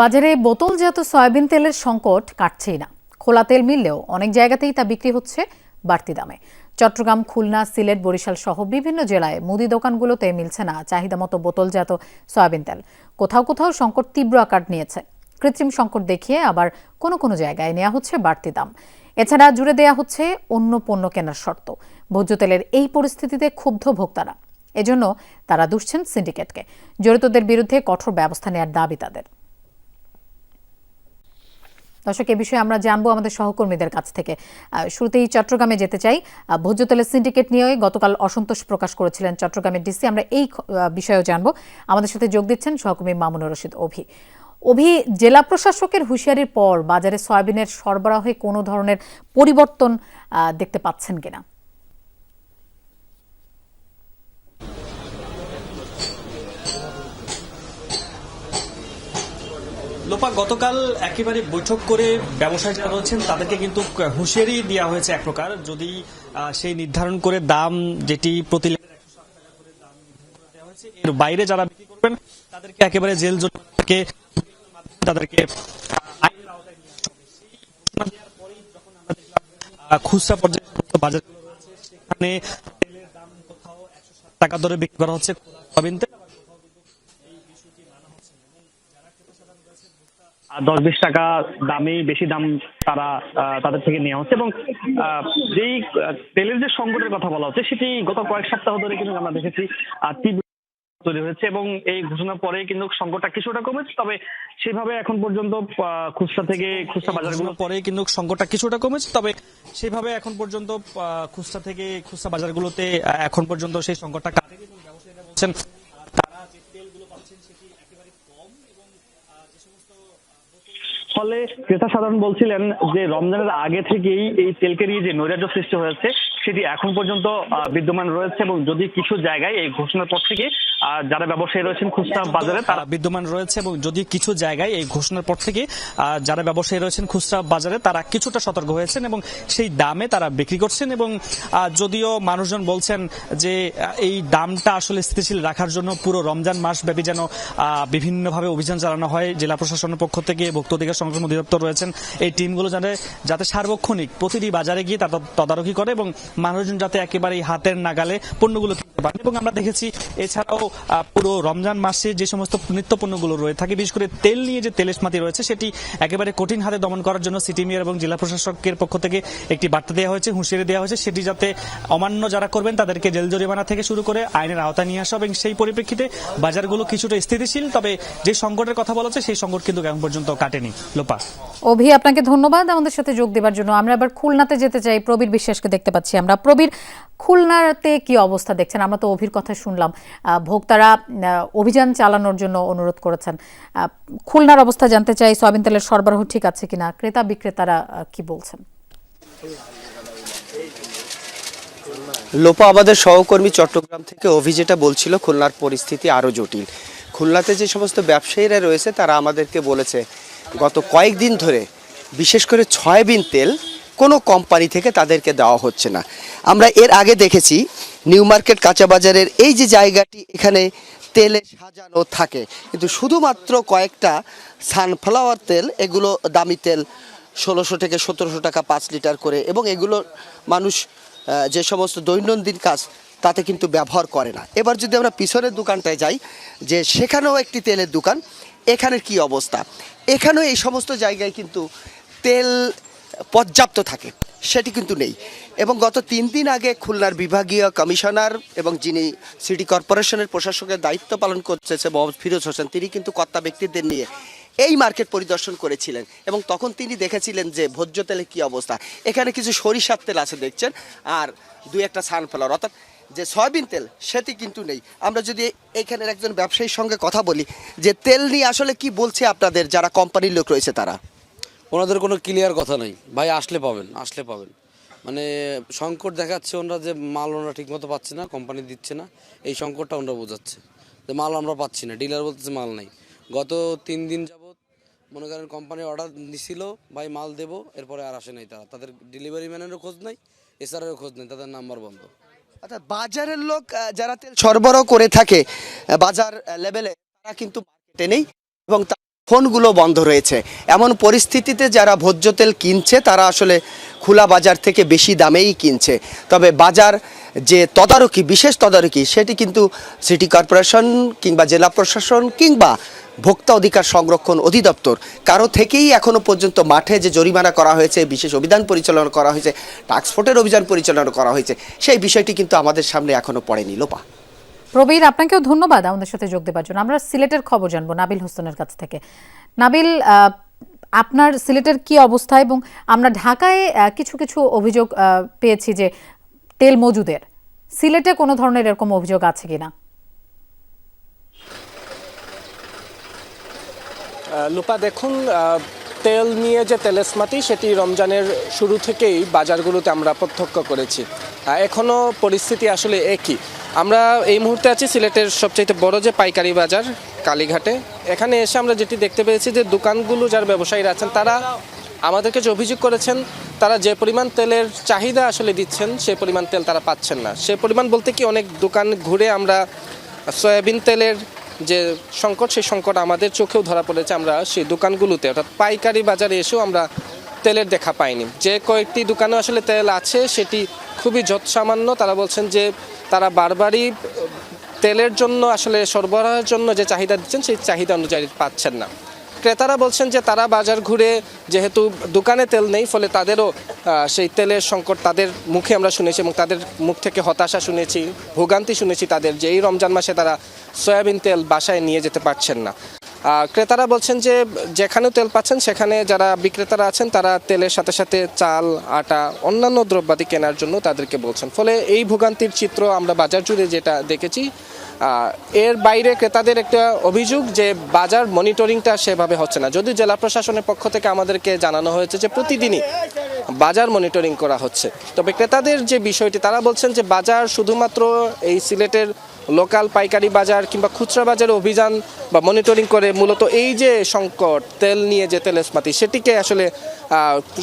বাজারে বোতলজাত সয়াবিন তেলের সংকট কাটছেই না। খোলা তেল মিললেও অনেক জায়গাতেই তা বিক্রি হচ্ছে বাড়তি দামে। চট্টগ্রাম, খুলনা, সিলেট, বরিশাল সহ বিভিন্ন জেলায় মুদি দোকানগুলোতে মিলছে না চাহিদা মতো বোতলজাত সয়াবিন তেল। কোথাও কোথাও সংকট তীব্র আকার নিয়েছে। কৃত্রিম সংকট দেখিয়ে আবার কোনো কোনো জায়গায় নেওয়া হচ্ছে বাড়তি দাম। এছাড়া জুড়ে দেয়া হচ্ছে অন্য পণ্য কেনার শর্ত। ভোজ্য তেলের এই পরিস্থিতিতে ক্ষুব্ধ ভোক্তারা। এজন্য তারা দুষছেন সিন্ডিকেটকে। জড়িতদের বিরুদ্ধে কঠোর ব্যবস্থা নেওয়ার দাবি তাদের। দর্শক, এ বিষয়ে আমরা জানব আমাদের সহকর্মীদের কাছ থেকে। শুরুতেই চট্টগ্রামে যেতে চাই। ভোজ্যতেলের ভোজ্য তেলের সিন্ডিকেট নিয়ে গতকাল অসন্তোষ প্রকাশ করেছিলেন চট্টগ্রামের ডিসি। আমরা এই বিষয়েও জানব। আমাদের সাথে যোগ দিচ্ছেন সহকর্মী মামুনুর রশিদ অভি। অভি, জেলা প্রশাসকের হুঁশিয়ারির পর বাজারে সয়াবিনের সরবরাহে কোনো ধরনের পরিবর্তন দেখতে পাচ্ছেন কিনা? লোপা গতকাল একেবারে বৈঠক করে ব্যবসায়ী যারা রয়েছেন তাদেরকে কিন্তু হুঁশিয়ারি দেওয়া হয়েছে এক প্রকার। যদি সেই নির্ধারণ করে দাম যেটি প্রতি লিটার 160 টাকা করে দাম নির্ধারণ করে দেওয়া হয়েছে, এর বাইরে যারা বিক্রি করবেন তাদেরকে একেবারে জেল জরিমানাকে তাদেরকে খুচরা পর্যায়ে বাজার সেখানে তেলের দাম কোথাও একশো টাকা দরে বিক্রি করা হচ্ছে সয়াবিন তেল, আবার কোথাও কিন্তু এই বিষয়টি মানা হচ্ছে না। এবং যারা ক্রেতা সাধারণ রয়েছেন আহ, দশ বিশ টাকা দামে বেশি দাম তারা তাদের থেকে নেওয়া হচ্ছে এবং যেই তেলের যে সংকটের কথা বলা হচ্ছে সেটি গত কয়েক সপ্তাহ ধরে কিন্তু আমরা দেখেছি তীব্র তৈরি হয়েছে এবং এই ঘোষণার পরে কিন্তু সংকটটা কিছুটা কমেছে, তবে সেভাবে এখন পর্যন্ত খুচরা থেকে খুচরা বাজারগুলো পরে কিন্তু সংকটটা কিছুটা কমেছে, তবে সেভাবে এখন পর্যন্ত খুচরা থেকে খুচরা বাজারগুলোতে এখন পর্যন্ত সেই সংকটটা কাটেনি তারা যে তেলগুলো পাচ্ছেন সেটি একেবারে কম এবং যে সমস্ত ফলে ক্রেতা সাধারণ বলছিলেন যে রমজানের আগে থেকেই এই তেলকে নিয়ে যে নৈরাজ্য সৃষ্টি হয়েছে, সেটি এখন পর্যন্ত বিদ্যমান রয়েছে এবং যদি কিছু জায়গায় এই ঘোষণার পর থেকে যারা ব্যবসায়ী রয়েছেন খুচরা বাজারে, তারা বিদ্যমান রয়েছে এবং যদি কিছু জায়গায় এই ঘোষণার পর থেকে যারা ব্যবসায়ী রয়েছেন খুচরা বাজারে, তারা কিছুটা সতর্ক হয়েছেন এবং সেই দামে তারা বিক্রি করছেন এবং যদিও মানুষজন বলছেন যে এই দামটা আসলে স্থিতিশীল রাখার জন্য পুরো রমজান মাস ব্যাপী যেন বিভিন্নভাবে অভিযান চালানো হয়। জেলা প্রশাসনের পক্ষ থেকে ভোক্তা অধিকার সংরক্ষণ অধিদপ্তর রয়েছেন। এই টিমগুলো যাতে যাতে সার্বক্ষণিক প্রতিটি বাজারে গিয়ে তারা তদারকি করে এবং মানুষজন যাতে একেবারে হাতের নাগালে পণ্যগুলো কিনতে পারে এবং আমরা দেখেছি, এছাড়াও পুরো রমজান মাসে যে সমস্ত নিত্য পণ্যগুলো রয়ে থাকে, বিশেষ করে তেল নিয়ে যে তেলেসমাতি রয়েছে, সেটি একেবারে কঠিন হাতে দমন করার জন্য সিটি মেয়র এবং জেলা প্রশাসকের পক্ষ থেকে একটি বার্তা দেওয়া হয়েছে, হুঁশিয়ারি দেওয়া হয়েছে। সেটি যাতে অমান্য যারা করবেন, তাদেরকে জেল জরিমানা থেকে শুরু করে আইনের আওতায় নিয়ে আসা এবং সেই পরিপ্রেক্ষিতে বাজারগুলো কিছুটা স্থিতিশীল, তবে যে সংকটের কথা বলা সেই সংকট কিন্তু এখন পর্যন্ত কাটেনি। লোপা। অভি, আপনাকে ধন্যবাদ আমাদের সাথে যোগ দেওয়ার জন্য। আমরা এবার খুলনাতে যেতে চাই। প্রবীর বিশ্বাসকে দেখতে পাচ্ছি আমরা। প্রবীর, খুলনাতে কি অবস্থা দেখছেন? আমরা তো অভির কথা শুনলাম। ভোক্তারা অভিযান চালানোর জন্য অনুরোধ করেছেন। খুলনার অবস্থা জানতে চাই, সয়াবিন তেলের সরবরাহ ঠিক আছে কিনা? ক্রেতা, বিক্রেতারা কি বলছেন? লোপা আমাদের সহকর্মী চট্টগ্রাম থেকে অভি যেটা বলছিল, খুলনার পরিস্থিতি আরও জটিল। খুলনাতে যে সমস্ত ব্যবসায়ীরা রয়েছে, তারা আমাদেরকে বলেছে, গত কয়েকদিন ধরে বিশেষ করে ছয়বিন তেল কোনো কোম্পানি থেকে তাদেরকে দেওয়া হচ্ছে না। আমরা এর আগে দেখেছি নিউ মার্কেট কাঁচা বাজারের এই যে জায়গাটি, এখানে তেলে সাজানো থাকে। কিন্তু শুধুমাত্র কয়েকটা সানফ্লাওয়ার তেল, এগুলো দামি তেল, ষোলোশো থেকে সতেরোশো টাকা পাঁচ লিটার করে এবং এগুলো মানুষ যে সমস্ত দৈনন্দিন কাজ, তাতে কিন্তু ব্যবহার করে না। এবার যদি আমরা পিছনের দোকানটায় যাই, যে সেখানেও একটি তেলের দোকান, এখানের কি অবস্থা? এখানেও এই সমস্ত জায়গায় কিন্তু তেল পর্যাপ্ত থাকে, সেটি কিন্তু নেই। এবং গত তিন দিন আগে খুলনার বিভাগীয় কমিশনার এবং যিনি সিটি কর্পোরেশনের প্রশাসকের দায়িত্ব পালন করতেছে, মোহাম্মদ ফিরোজ হোসেন, তিনি কিন্তু কর্তা ব্যক্তিদের নিয়ে এই মার্কেট পরিদর্শন করেছিলেন। এবং তখন তিনি দেখেছিলেন যে ভোজ্য তেলে কী অবস্থা। এখানে কিছু সরিষার তেল আছে দেখছেন, আর দুই একটা সানফ্লাওয়ার। অর্থাৎ যে সয়াবিন তেল, সেটি কিন্তু নেই। আমরা যদি এখানের একজন ব্যবসায়ীর সঙ্গে কথা বলি, যে তেল নিয়ে আসলে কি বলছে আপনাদের, যারা কোম্পানির লোক রয়েছে তারা? ওনাদের কোনো ক্লিয়ার কথা নেই। ভাই, আসলে পাবেন আসলে পাবেন। মানে সংকট দেখাচ্ছে ওনারা যে মাল ওনারা ঠিকমতো পাচ্ছে না কোম্পানি দিচ্ছে না, এই সংকটটা ওনারা বোঝাচ্ছে। যে মাল আমরা পাচ্ছি না ডিলার বলতেছে মাল নাই। গত তিন দিন যাবৎ মনে করেন কোম্পানি অর্ডার দিছিল ভাই মাল দেবো, এরপরে আর আসে নাই তারা। তাদের ডেলিভারি ম্যানেরও খোঁজ নাই এসআরেরও খোঁজ নেই, তাদের নাম্বার বন্ধ। অর্থাৎ বাজারের লোক যারা তেল সরবরাহ করে থাকে বাজার লেভেলে তারা কিন্তু মার্কেটে নেই এবং ফোনগুলো বন্ধ রয়েছে। এমন পরিস্থিতিতে যারা ভোজ্য তেল কিনছে, তারা আসলে খোলা বাজার থেকে বেশি দামেই কিনছে। তবে বাজার যে তদারকি, বিশেষ তদারকি, সেটি কিন্তু সিটি কর্পোরেশন কিংবা জেলা প্রশাসন কিংবা ভোক্তা অধিকার সংরক্ষণ অধিদপ্তর, কারও থেকেই এখনও পর্যন্ত মাঠে যে জরিমানা করা হয়েছে, বিশেষ অভিযান পরিচালনা করা হয়েছে টাক্সফোর্টের অভিযান পরিচালনা করা হয়েছে, সেই বিষয়টি কিন্তু আমাদের সামনে এখনও পড়েনি, লোপা। প্রবীর, আপনাকেও ধন্যবাদ আমাদের সাথে যোগ দেওয়ার জন্য। আমরা সিলেটের খবর জানব নাবিল হোসেনের কাছ থেকে। নাবিল আপনার সিলেটের কি অবস্থা এবং আমরা ঢাকায় কিছু কিছু অভিযোগ পেয়েছি যে তেল মজুদের। সিলেটে কোনো ধরনের এরকম অভিযোগ আছে কিনা? লুপা, দেখুন তেল নিয়ে যে তেলেসমাতি সেটি রমজানের শুরু থেকেই বাজারগুলোতে আমরা প্রত্যক্ষ করেছি। এখনও পরিস্থিতি আসলে একই। আমরা এই মুহূর্তে আছি সিলেটের সবচেয়ে বড় যে পাইকারি বাজার, কালীঘাটে। এখানে এসে আমরা যেটি দেখতে পেয়েছি যে দোকানগুলো যার ব্যবসায়ীরা আছেন, তারা আমাদেরকে যে অভিযোগ করেছেন, তারা যে পরিমাণ তেলের চাহিদা আসলে দিচ্ছেন সেই পরিমাণ তেল তারা পাচ্ছেন না। সে পরিমাণ বলতে কি অনেক দোকান ঘুরে আমরা সয়াবিন তেলের যে সংকট, সেই সংকট আমাদের চোখেও ধরা পড়েছে। আমরা সেই দোকানগুলোতে, অর্থাৎ পাইকারি বাজারে এসেও আমরা তেলের দেখা পাইনি। যে কয়েকটি দোকানে আসলে তেল আছে, সেটি খুবই যৎসামান্য। তারা বলছেন যে তারা বারবারই তেলের জন্য আসলে সরবরাহের জন্য যে চাহিদা দিচ্ছেন, সেই চাহিদা অনুযায়ী পাচ্ছেন না। ক্রেতারা বলছেন যে তারা বাজার ঘুরে যেহেতু দোকানে তেল নেই, ফলে তাদেরও সেই তেলের সংকট তাদের মুখে আমরা শুনেছি এবং তাদের মুখ থেকে হতাশা শুনেছি, ভোগান্তি শুনেছি তাদের যে এই রমজান মাসে তারা সয়াবিন তেল বাসায় নিয়ে যেতে পারছেন না। ক্রেতারা বলছেন যে যেখানেও তেল পাচ্ছেন, সেখানে যারা বিক্রেতারা আছেন, তারা তেলের সাথে সাথে চাল, আটা, অন্যান্য দ্রব্যাদি কেনার জন্য তাদেরকে বলছেন। ফলে এই ভোগান্তির চিত্র আমরা বাজার জুড়ে যেটা দেখেছি এর বাইরে ক্রেতাদের একটা অভিযোগ যে বাজার মনিটরিংটা সেভাবে হচ্ছে না। যদিও জেলা প্রশাসনের পক্ষ থেকে আমাদেরকে জানানো হয়েছে যে প্রতিদিনই বাজার মনিটরিং করা হচ্ছে। তবে ক্রেতাদের যে বিষয়টি, তারা বলছেন যে বাজার শুধুমাত্র এই সিলেটের লোকাল পাইকারি বাজার কিংবা খুচরা বাজারে অভিযান বা মনিটরিং করে মূলত এই যে সংকট, তেল নিয়ে যে তেলেসমাতি সেটিকে আসলে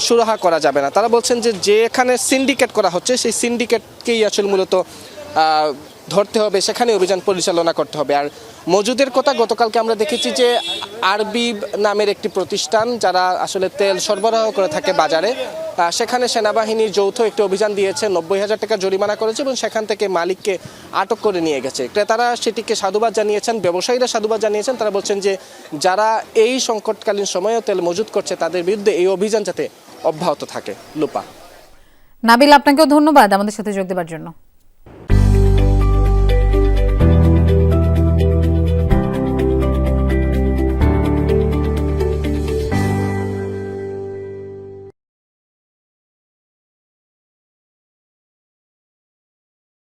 সুরাহা করা যাবে না। তারা বলছেন যে যেখানে সিন্ডিকেট করা হচ্ছে, সেই সিন্ডিকেটকেই আসলে মূলত ধরতে হবে, সেখানে অভিযান পরিচালনা করতে হবে। আর মজুদের কথা গতকালকে আমরা দেখেছি যে আরবি নামের একটি প্রতিষ্ঠান যারা আসলে তেল সরবরাহ করে থাকে বাজারে সেখানে সেনাবাহিনীর যৌথ একটি অভিযান দিয়েছে, নব্বই হাজার টাকা জরিমানা করেছে এবং সেখান থেকে মালিককে আটক করে নিয়ে গেছে। ক্রেতারা সেটিকে সাধুবাদ জানিয়েছেন, ব্যবসায়ীরা সাধুবাদ জানিয়েছেন, তারা বলছেন যে যারা এই সংকটকালীন সময়েও তেল মজুত করছে, তাদের বিরুদ্ধে এই অভিযান যাতে অব্যাহত থাকে। লুপা। নাবিল, আপনাকেও ধন্যবাদ আমাদের সাথে যোগ দেওয়ার জন্য।